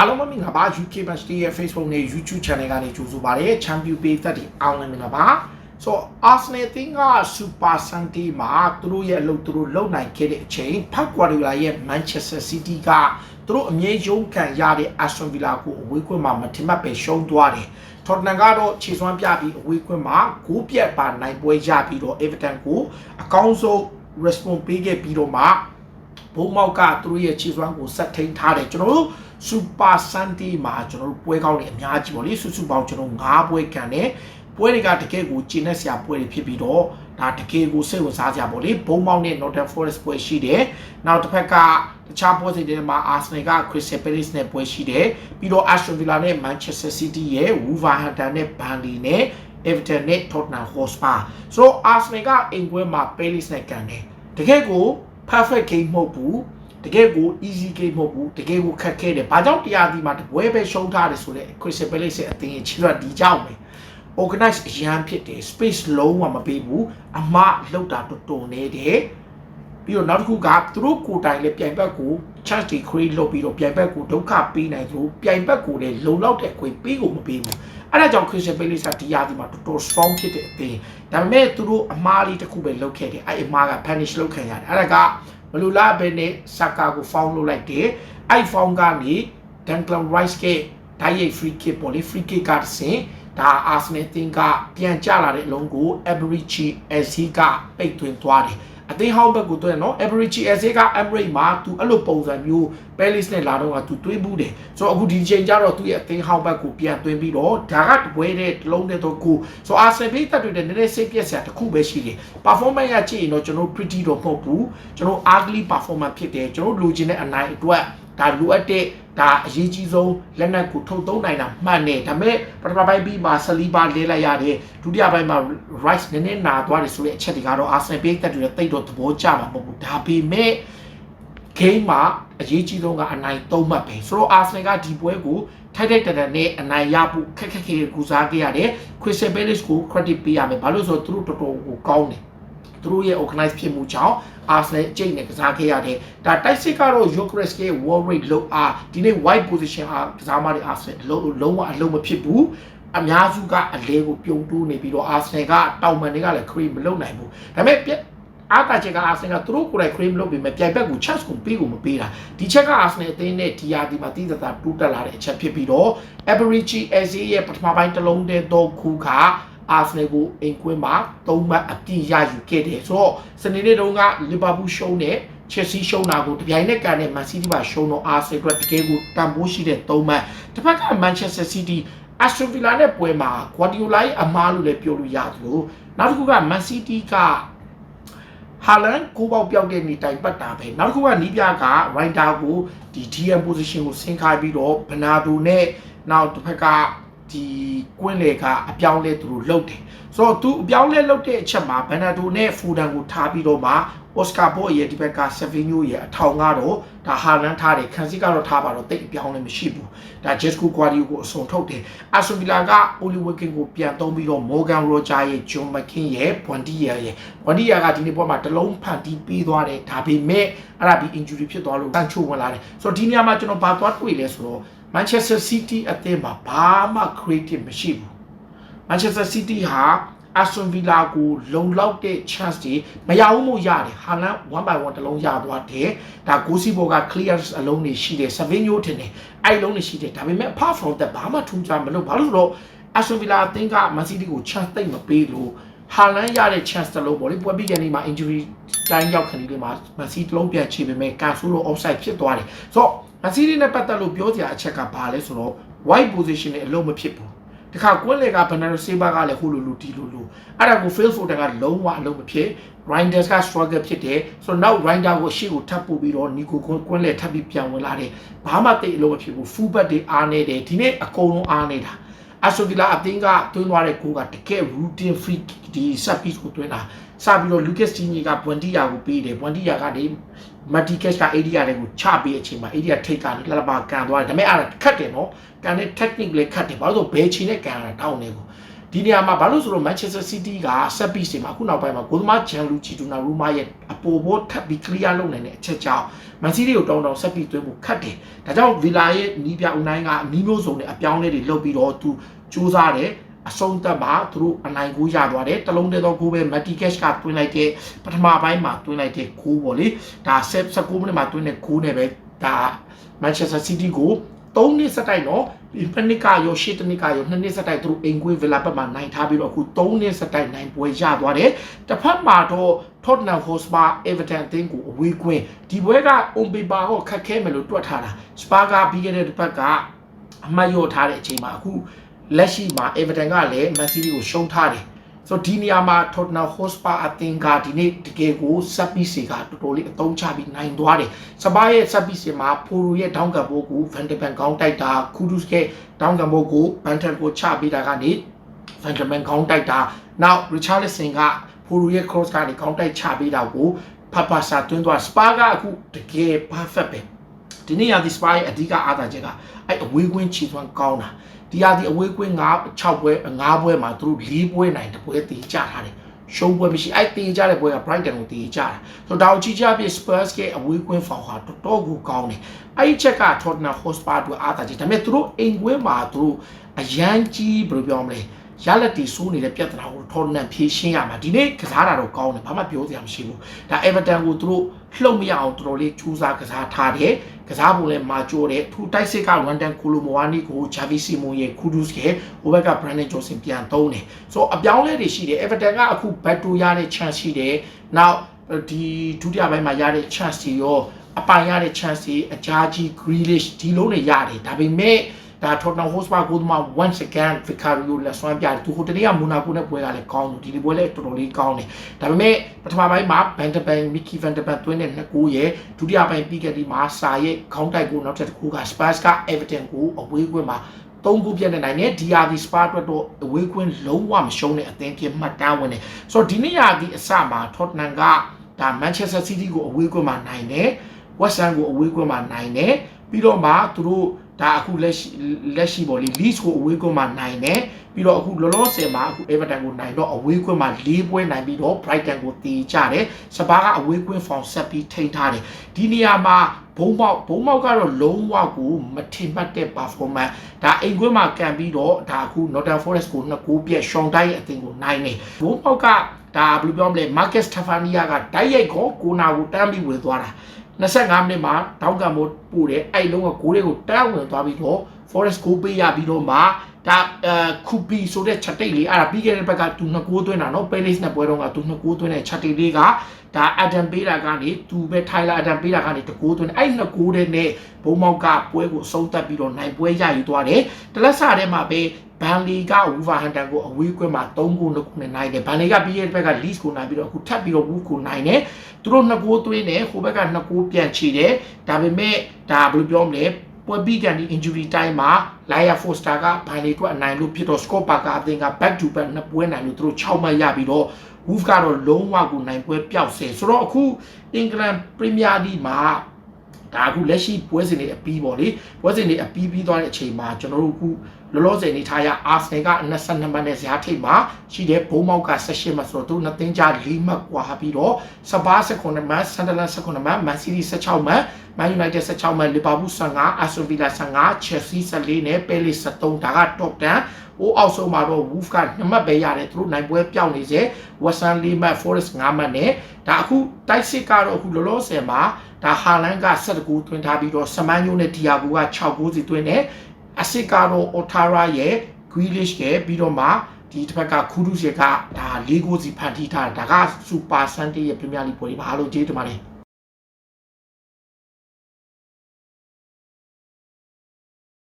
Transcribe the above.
အားလုံးပဲမင်္ဂလာပါ UK Match Day ရဲ့ Facebook နဲ့ YouTube Channel ကနေကြိုဆိုပါရစေ Champion Page တက်ဒီအောင်လည်းမင်္ဂလာပါ so Arsenal တင်းက Super Sunday မှာသူတို့ရဲ့အလုပ်သူတို့လုပ်နိုင်ခဲ့တဲ့အချိန် Pep Guardiola ရဲ့ Manchester City ကသူတို့အမြဲယုံခံရတဲ့ Aston Villa ကိုအဝေးကွင်းမှာမထင်မှတ်ပဲရှုံးသွားတယ် Tottenham ကတော့ခြေစွမ်းပြပြီးအဝေးကွင်းမှာဂိုးပြတ်ပါနိုင်ပွဲရပြီးတော့ Everton ကိုအကောင်းဆုံး response ပေးခဲ့ပြီးတော့မှဘုံမောက်ကသူတို့ရဲ့ခြေစွမ်းကိုဆက်ထိန်ထားတယ်ကျွန်တော်တို့ Super Sunday မှာကျွန်တော်တို့ပွဲကောင်းတွေအများကြီးပေါ့လေစုစုပေါင်းကျွန်တော်9ပွဲကန်တယ်ပွဲတွေကတကယ်ကိုကျင်းနေစရာပွဲတွေဖြစ်ပြီးတော့ဒါတကယ်ကိုစိတ်ဝင်စားစရာပေါ့လေဘုံမောက်နဲ့ Nottingham Forest ပွဲရှိတယ်နောက်တစ်ဖက်ကတခြားပွဲတွေထဲမှာ Arsenal က Crystal Palace နဲ့ပွဲရှိတယ်ပြီးတော့ Aston Villa နဲ့ Manchester City ရဲ့ Wolverhampton နဲ့ Burnley နဲ့ Everton နဲ့ Tottenham Hotspur ဆိုတော့ Arsenal ကအင်ကွဲမှာ Palace နဲ့ကန်တယ်တကယ်ကို perfect game မဟုတ်ဘူး တကယ်ကို easy game မဟုတ်ဘူးတကယ်ကိုခက်ခဲတယ်ဘာကြောင့်တရားဒီမှာတပွဲပဲရှုံးထားတယ်ဆိုတော့ Crystal Palace ရဲ့အသင်းရဲ့ချီရဒီကြောင့်ပဲ organize အရန်ဖြစ်တယ် space လုံးဝမပေးဘူးအမလောက်တာတော်တော်နေတယ်ပြီးတော့နောက်တစ်ခုကသူတို့ကိုယ်တိုင်လည်းပြိုင်ဘက်ကို chance တွေ create လုပ်ပြီးတော့ပြိုင်ဘက်ကိုဒုက္ခပေးနိုင်သလိုပြိုင်ဘက်ကိုလည်းလုံလောက်တဲ့အခွင့်ပေးကိုမပေးဘူးအဲ့ဒါကြောင့် Crystal Palace ကဒီရာဒီမှာတော်တော် strong ဖြစ်တဲ့အသင်းဒါပေမဲ့သူတို့အမားလေးတစ်ခုပဲလုပ်ခဲ့တယ်အဲ့အမားက punish လုပ်ခံရတယ်အဲ့ဒါက ဘလူလာဘဲနဲ့ဆာကာကို foul လုပ်လိုက်တယ်အဲ့ foul ကနေ Declan Rice ကဓာတ်ရိုက် free kick ပေါ့လေ free kick ကတစ်ဆင့်ဒါအာဆနယ်တင်ကပြန်ကျလာတဲ့အလုံးကို Aberichy SC ကပိတ်သွင်းသွားတယ် အသင်းဟောင်းဘက်ကိုတွဲနော် Aberichy SC က Emirates မှာသူအဲ့လိုပုံစံမျိုး Palace နဲ့လာတော့ကသူတွေးဘူးတယ်ဆိုတော့အခုဒီချိန်ကျတော့သူ့ရဲ့အသင်းဟောင်းဘက်ကိုပြန်သွင်းပြီးတော့ဒါကတပွဲတဲ့တစ်လုံးနဲ့တော့ကိုဆိုတော့ Arsenal ဘေးတက်တွေနဲ့နည်းနည်းစိတ်ပြက်စရာတစ်ခုပဲရှိတယ် performance ရကြည့်ရင်တော့ကျွန်တော် pretty တော့မဟုတ်ဘူးကျွန်တော် ugly performance ဖြစ်တယ်ကျွန်တော်လိုချင်တဲ့အနိုင်အတွက်ဒါလိုအပ်တဲ့ ဒါအရေးကြီးဆုံးလက်နက်ကိုထုတ်သုံးနိုင်တာမှန်တယ်ဒါပေမဲ့ပထမပိုင်းပြီးမှာဆလီဘာလဲလိုက်ရတယ်ဒုတိယပိုင်းမှာ rice နည်းနည်းနာသွားတယ်ဆိုတဲ့အချက်တွေကတော့ Arsenal ပေးတက်တွေတိတ်တော့သဘောကျမှာမဟုတ်ဘူးဒါပေမဲ့ game မှာအရေးကြီးဆုံးကအနိုင်သုံးမှတ်ပဲဆိုတော့ Arsenal ကဒီပွဲကိုထိုက်ထိုက်တန်တန်နဲ့အနိုင်ရဖို့ခက်ခက်ခဲခဲကူစားခဲ့ရတယ် Crystal Palace ကို credit ပေးရမယ်ဘာလို့ဆိုတော့သူတို့တော်တော်ကိုကောင်းတယ် သူတို့ရဲ့ organize ဖြစ်မှုကြောင့် Arsenal အကျိတ်နဲ့ကစားခဲ့ရတယ်ဒါတိုက်စစ်ကတော့ Gyökeres ရဲ့ wall rate လောက်အားဒီနေ့ wide position အားကစားမတဲ့ Arsenal လုံးလုံးဝအလုံးမဖြစ်ဘူးအများစုကအလဲကိုပြုံတိုးနေပြီးတော့ Arsenal ကတောင်ပန်တွေကလည်း create မလုပ်နိုင်ဘူးဒါပေမဲ့အားတာချက်ကအာဆင်ကသူတို့ကိုယ်တိုင် cream လုပ်ပြီးမှပြိုင်ဘက်ကို chance ကိုပေးကိုမပေးတာဒီချက်ကအာဆင်အသင်းနဲ့ဒီယာဒီမှာတည်တသာတူးတက်လာတဲ့အချက်ဖြစ်ပြီးတော့ Aberichy SC ရဲ့ပထမပိုင်းတစ်လုံးတည်းတော့ခုက အာဆင်ကိုအိမ်ကွင်းမှာ၃မှတ်အပြည့်ရယူခဲ့တယ်ဆိုတော့စနေနေ့တုန်းကလီဗာပူးရှုံးတဲ့ Chelsea ရှုံးတာကိုတပြိုင်နက်ကန်တဲ့ Man City ပါရှုံးတော့ Arsenal အတွက်တကယ်ကိုတန်ဖိုးရှိတဲ့၃မှတ်တစ်ဖက်က Manchester City Aston Villa နဲ့ပွဲမှာ Guardiola ရဲ့အမားလို့လည်းပြောလို့ရတယ်လို့နောက်တစ်ခုက Man City ကဟာလန်ကိုပေါက်ပြောက်တဲ့နေတိုင်ပတ်တာပဲနောက်တစ်ခုကနီးပြက Rider ကိုဒီ DM position ကိုဆင်းခိုင်းပြီးတော့ဘနာဒိုနဲ့နောက်တစ်ဖက်က ဒီကွင်းလေကအပြောင်းလဲသူတို့လှုပ်တယ်ဆိုတော့သူအပြောင်းလဲလှုပ်တဲ့အချက်မှာဘနာဒိုနဲ့ဖူဒန်ကိုထားပြီးတော့မှအော်စကာဘော့ရဲ့ဒီဘက်ကဆဗီညိုရဲ့အထောင်ကတော့ဒါဟာလန်ထားတယ်ခန်စီကတော့ထားပါတော့တိတ်အပြောင်းလဲမရှိဘူးဒါဂျက်စကူကွာဒီယိုကိုအစုံထုတ်တယ်အာဆိုဗီလာကအိုလီဝက်ကင်ကိုပြန်သုံးပြီးတော့မော်ဂန်ရိုဂျာရဲ့ဂျွန်မကင်ရဲ့ဘွန်ဒီယာရဲ့ဘွန်ဒီယာကဒီနေ့ပွဲမှာတလုံးဖန်တီးပြီးသွားတယ်ဒါပေမဲ့အဲ့ဒါဒီ injury ဖြစ်သွားလို့တန်ချိုဝင်လာတယ်ဆိုတော့ဒီနေရာမှာကျွန်တော်ဘာသွားတွေ့လဲဆိုတော့ Manchester City အသင်းမှာဘာမှ creative မရှိဘူး Manchester City ဟာ Aston Villa ကိုလုံလောက်တဲ့ chance တွေမရဘူးမို့ရတယ်ဟာလန်1 by 1တလုံးရသွားတယ်ဒါဂိုးစီဘောက clear အလုံးတွေရှိတယ်7ညိုးထင်တယ်အဲ့လုံးတွေရှိတယ်ဒါပေမဲ့ apart from that ဘာမှထူးခြားမလုပ်ဘာလို့ဆိုတော့ Aston Villa အသင်းက Man City ကို chance သိမ့်မပေးလို့ဟာလန်ရတဲ့ chance တလုံးပေါ့လေပွဲပြီးကနေမှာ injury တိုင်းရောက်ခဏလေးမှာ Man City တလုံးပြန်ချေပေမဲ့ cancel လို့ offside ဖြစ်သွားတယ်ဆိုတော့ Man City နဲ့ပတ်သက်လို့ပြောစရာအချက်ကဘာလဲဆိုတော့ wide position နဲ့အလုံးမဖြစ်ဘူးတခါကွင်းလေကဘန်နာရိုဆေးဘာကလည်းဟိုလိုလိုတီလိုလိုအဲ့ဒါကို fail for တကလုံးဝအလုံးမဖြစ် Grinders က struggle ဖြစ်တယ်ဆိုတော့နောက် Grinder ကိုရှေ့ကိုထပ်ပို့ပြီးတော့ Nico ကွင်းလေထပ်ပြီးပြန်ဝင်လာတယ်ဘာမှတိတ်အလုံးမဖြစ်ဘူး full back တွေအားနေတယ်ဒီနေ့အကုန်လုံးအားနေတာအဆိုဗီလာအသင်းကတွင်းသွားတဲ့ကိုကတကယ် routine free ဒီ set piece ကိုတွင်းတာ စပြီးတော့ Lucas Digne က Buendia ကိုပေးတယ် Buendia ကနေ Mati Cash က area တွေကိုချပေးအချိန်မှာ area ထိတ်ကနေလှလှပါကန်သွားတယ်ဒါပေမဲ့အဲ့ဒါခတ်တယ်နော်ကန်တဲ့ technique လည်းခတ်တယ်ဘာလို့ဆိုဘယ်ချိန်နဲ့ကန်ရတာတောင်းနေကိုဒီနေရာမှာဘာလို့ဆိုတော့ Manchester City က set piece တွေမှာအခုနောက်ပိုင်းမှာဂိုးသမားဂျန်လူချီတူနာရူမာရဲ့အပေါ်ပေါ်ထပ်ပြီး clear လုပ်နိုင်တဲ့အချက်ကြောင့် Man City ကိုတောင်းတောင်း set piece သွင်းဖို့ခက်တယ်ဒါကြောင့် Villa ရဲ့နီးပြဦးနိုင်ကအနီးမျိုးစုံနဲ့အပြောင်းအလဲတွေလုပ်ပြီးတော့သူစူးစမ်းတယ် အဆုံးသက်မှာသူတို့အနိုင်ကိုရသွားတယ်တလုံးတည်းသောကိုပဲ Matty Cash ကတွင်းလိုက်တဲ့ပထမပိုင်းမှာတွင်းလိုက်တဲ့ကိုပေါ့လေဒါ16မိနစ်မှာတွင်းတဲ့ကိုနဲ့ပဲဒါ Manchester City ကို3နှစ်စတိုက်တော့ဒီပနစ်ကရောရှစ်တနစ်ကရောနှစ်နှစ်စတိုက်သူတို့အင်ကွေးဗီလာဘက်မှာနိုင်ထားပြီးတော့အခု3နှစ်စတိုက်နိုင်ပွဲရသွားတယ်တစ်ဖက်မှာတော့ Tottenham Hotspur Everton အသင်းကိုအဝေးကွင်းဒီပွဲက on paper ကိုခက်ခဲမယ်လို့တွက်ထားတာ Spur ကပြီးခဲ့တဲ့တစ်ပတ်ကအမှတ်ရထားတဲ့အချိန်မှာအခု လက်ရှိမှာ Everton ကလည်း Man City ကိုရှုံးထားတယ်ဆိုတော့ဒီနေရာမှာ Tottenham Hotspur အသင်းကဒီနေ့တကယ်ကိုစပ်ပီစီကတော်တော်လေးအသုံးချပြီးနိုင်သွားတယ်။စပါးရဲ့စပ်ပီစီမှာဖိုရိုရဲ့ဒေါင်းကပ်ဘိုးကို Van de Ven ကောင်းတိုက်တာခူဒုစ်ရဲ့ဒေါင်းကပ်ဘိုးကို Van de Ven ကိုချပေးတာကနေ Van de Ven ကောင်းတိုက်တာနောက် Richarlison ကဖိုရိုရဲ့ cross ကနေကောင်းတိုက်ချပေးတာကိုဖဖဆာတွင်းသွားစပါးကအခုတကယ် perfect ပဲ။ ဒီနေ့ရဒီစပါးရဲ့အဓိကအားသာချက်ကအဲ့အဝေးကွင်းချီသွမ်းကောင်းတာဒီဟာဒီအဝေးကွင်း9 6ပွဲ9ပွဲမှာသူတို့4ပွဲနိုင်တပွဲတည်ကြထားတယ်ရှုံးပွဲမရှိအဲ့တည်ကြတဲ့ပွဲက Brighton ကိုတည်ကြတာဆိုတော့ဒါကိုကြည့်ကြပြ Spurs ရဲ့အဝေးကွင်းဖောင်ဟာတော်တော်ကိုကောင်းတယ်အဲ့ဒီချက်က Tottenham Hotspur တို့အားသာချင်ဒါပေမဲ့သူတို့အိမ်ကွင်းမှာသူတို့အရန်ကြီးဘယ်လိုပြောမလဲ ရလက်တီဆိုးနေတဲ့ပြဿနာကိုထော်နန်ဖြေရှင်းရမှာဒီနေ့ကစားတာတော့ကောင်းတယ်ဘာမှပြောစရာမရှိဘူးဒါ Everton ကိုသူတို့လှုပ်မရအောင်တော်တော်လေးကြိုးစားကစားထားတယ်ကစားပုံလည်းမာကျိုးတယ်ထူတိုက်စစ်ကဝန်တန်ကိုလိုမိုဝါနီကိုဂျာဗီစီမွန်ရဲ့ခူဒုစ်ရဲ့ဟိုဘက်က Brandon Johnson ပြန်သုံးတယ်ဆိုတော့အပြောင်းလဲတွေရှိတယ် Everton ကအခုဘတ်တူရတဲ့ chance ရှိတယ်နောက်ဒီဒုတိယပိုင်းမှာရတဲ့ chance တွေရောအပိုင်ရတဲ့ chance တွေအကြာကြီး Grealish ဒီလုံးတွေရတယ်ဒါပေမဲ့ ဒါ Tottenham Hotspur ကိုမှ once again Vicario လက်စွမ်းပြတယ်သူဟိုတနေ့ကမိုနာကိုနဲ့ပွဲကလည်းကောင်းတယ်ဒီဒီပွဲလည်းတော်တော်လေးကောင်းတယ်ဒါပေမဲ့ပထမပိုင်းမှာ Van de Ven Mickey Van de Ven သွင်းတဲ့နှစ်ကိုရဲ့ဒုတိယပိုင်းပြီးခဲ့ဒီမှာစာရဲ့ခေါင်းတိုက်ကိုနောက်ထပ်တစ်ခုက Spurs က Everton ကိုအဝေးကွင်းမှာသုံးခုပြတ်နေနိုင်တယ် DRV Spa အတွက်တော့အဝေးကွင်းလုံးဝမရှုံးတဲ့အသင်းဖြစ်မှတ်တမ်းဝင်တယ်ဆိုတော့ဒီနေ့ရာဒီအစမှာ Tottenham ကဒါ Manchester City ကိုအဝေးကွင်းမှာနိုင်တယ် West Ham ကိုအဝေးကွင်းမှာနိုင်တယ်ပြီးတော့မှသူတို့ ဒါအခုလက်ရှိလက်ရှိပေါ့လေ Leeds ကိုအဝေးကွင်းမှာနိုင်တယ်ပြီးတော့အခုလောလောဆယ်မှာအခု Everton ကိုနိုင်တော့အဝေးကွင်းမှာ၄ပွဲနိုင်ပြီးတော့ Brighton ကိုတီးကြတယ်စပါးကအဝေးကွင်းဖောင်ဆက်ပြီးထိန်းထားတယ်ဒီနေရာမှာဘုံပေါက်ဘုံပေါက်ကတော့လုံးဝကိုမထင်မှတ်တဲ့ performance ဒါအိမ်ကွင်းမှာကန်ပြီးတော့ဒါအခု Northern Forest ကိုနှစ်ကိုပြက်ရှောင်းတိုင်းရဲ့အသင်းကိုနိုင်တယ်ဘုံပေါက်ကဒါဘယ်လိုပြောမလဲ Marcus Stefania ကတိုက်ရိုက်ကိုကိုနာကိုတန်းပြီးဝင်သွားတာ 25မိနစ်မှာတောင်းကံမို့ပို့တယ်အဲ့လုံးကဂိုးတွေကိုတန်းဝင်သွားပြီးတော့ Forest ကိုပေးရပြီးတော့မှဒါအခုပီဆိုတဲ့ချက်တိတ်လေးအဲ့ဒါပြီးခဲ့တဲ့ဘက်ကသူနှစ်ကိုးသွင်းတာနော် Palace နဲ့ပွဲတော့ကသူနှစ်ကိုးသွင်းတဲ့ချက်တိတ်လေးကဒါအဒမ်ပေးတာကနေသူပဲထိုင်လာအဒမ်ပေးတာကနေတကိုးသွင်းအဲ့နှစ်ကိုးတဲ့နဲ့ဘုံမောက်ကပွဲကိုအဆုံးသတ်ပြီးတော့နိုင်ပွဲရယူသွားတယ်တလက်ဆာထဲမှာပဲ ဘန်လီကဝူဗာဟန်တန်ကိုအဝေးကွင်းမှာ3ဂိုး2ခုနဲ့နိုင်တယ်ဘန်လီကပြီးရဲ့ဘက်က lease ကိုနိုင်ပြီးတော့အခုထပ်ပြီးတော့ဝူကိုနိုင်တယ်သူတို့2ဂိုးသွင်းတယ်ဟိုဘက်က2ဂိုးပြန်ချီတယ်ဒါပေမဲ့ဒါဘယ်လိုပြောမလဲပွဲပြီးကန်ဒီ injury time မှာ Laia Foster ကဘန်လီအတွက်အနိုင်လို့ဖြစ်တော့ Scott Parker အသင်းက back to back နှစ်ပွဲနိုင်လို့သူတို့6မှတ်ရပြီးတော့ Wolf ကတော့လုံးဝကိုနိုင်ပွဲပျောက်ဆယ်ဆိုတော့အခု England Premier League မှာဒါအခုလက်ရှိပွဲစဉ်တွေအပြီးပေါ့လေပွဲစဉ်တွေအပြီးပြီးသွားတဲ့အချိန်မှာကျွန်တော်တို့အခု လောလောဆယ်နေထားရအာဆနယ်က22မှတ်နဲ့ဇာတ်ထိပ်မှာရှိတဲ့ဘုံမောက်က18မှတ်ဆိုတော့သူနှစ်သင်းကြား4မှတ်กว่าပြီးတော့စပါး19မှတ်ဆန်ဒလန်19မှတ်မန်စီးတီး16မှတ်မန်ယူနိုက်တက်16မှတ်လီဗာပူး15အာဆွန်ဗီလာ15ချက်ဆီ14နဲ့ပဲလီ73ဒါက top 10အိုးအောက်ဆုံးမှာတော့ Wolf က2မှတ်ပဲရတယ်သူတို့နိုင်ပွဲပြောင်းနေစေ Western 4မှတ် Forest 5မှတ်နဲ့ဒါအခုတိုက်စစ်ကတော့အခုလောလောဆယ်မှာဒါဟာလန်က7ဂိုးသွင်းထားပြီးတော့စမန်ယိုနဲ့ဒီယာဂိုက6ဂိုးစီသွင်းတယ် အစစ်ကတော့ Otara ရဲ့ Grealish ရဲ့ပြီးတော့မှဒီတစ်ဖက်ကခူးဒုစရကဒါ၄ဂိုးစီဖန်တီးထားတာဒါက Super Sunday ရဲ့ Premier League ပွဲတွေပါလို့ကျေးဇူးတင်ပါတယ်